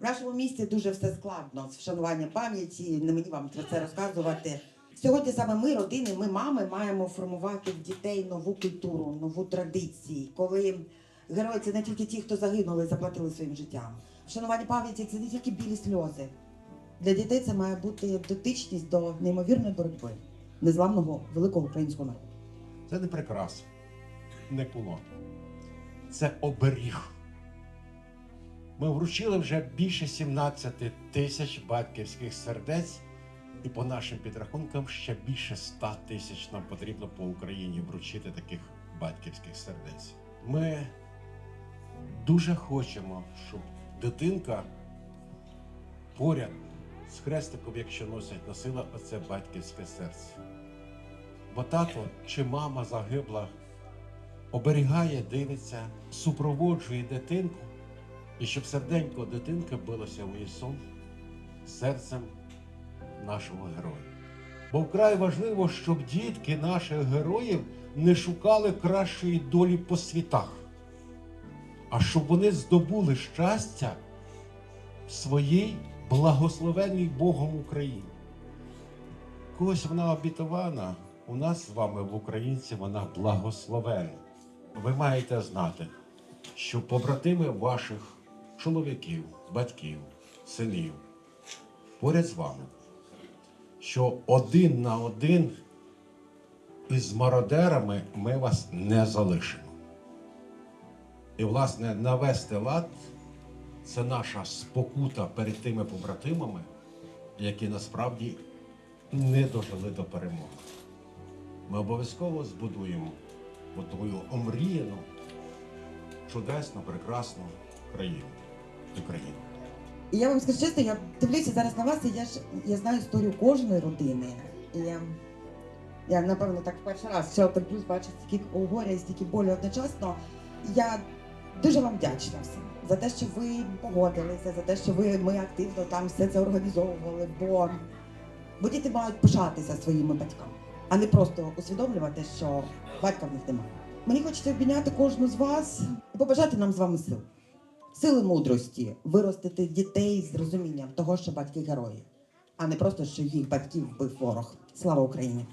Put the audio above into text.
В нашому місті дуже все складно з вшануванням пам'яті. Не мені вам про це розказувати. Сьогодні саме ми, родини, ми мами, маємо формувати в дітей нову культуру, нову традиції, коли герої це не тільки ті, хто загинули, заплатили своїм життям. Вшанування пам'яті це не тільки білі сльози. Для дітей це має бути дотичність до неймовірної боротьби незламного великого українського народу. Це не прикраса, не кулон. Це оберіг. Ми вручили вже більше 17 тисяч батьківських сердець, і по нашим підрахункам ще більше 100 тисяч нам потрібно по Україні вручити таких батьківських сердець. Ми дуже хочемо, щоб дитинка поряд з хрестиком, якщо носять, носила оце батьківське серце. Бо тато чи мама загибла, оберігає, дивиться, супроводжує дитинку, і щоб серденько дитинки билося в унісон серцем нашого героя. Бо вкрай важливо, щоб дітки наших героїв не шукали кращої долі по світах, а щоб вони здобули щастя в своїй благословенній Богом Україні. Когось вона обітована, у нас з вами в українці вона благословена. Ви маєте знати, що побратими ваших чоловіків, батьків, синів поряд з вами, що один на один із мародерами ми вас не залишимо. І, власне, навести лад це наша спокута перед тими побратимами, які насправді не дожили до перемоги. Ми обов'язково збудуємо твою омріяну, чудесну, прекрасну країну. Україну. І я вам скажу чесно, я дивлюся зараз на вас, і я ж я знаю історію кожної родини. І я, я напевно так перший раз Shelter Plus бачить стільки горя і стільки болю одночасно. Я дуже вам вдячна всім за те, що ви погодилися, за те, що ви ми активно там все це організовували. Бо, бо діти мають пишатися своїми батьками, а не просто усвідомлювати, що батька в них немає. Мені хочеться обійняти кожну з вас і побажати нам з вами сил сили мудрості виростити дітей з розумінням того, що батьки герої, а не просто що їх батьків вбив ворог. Слава Україні!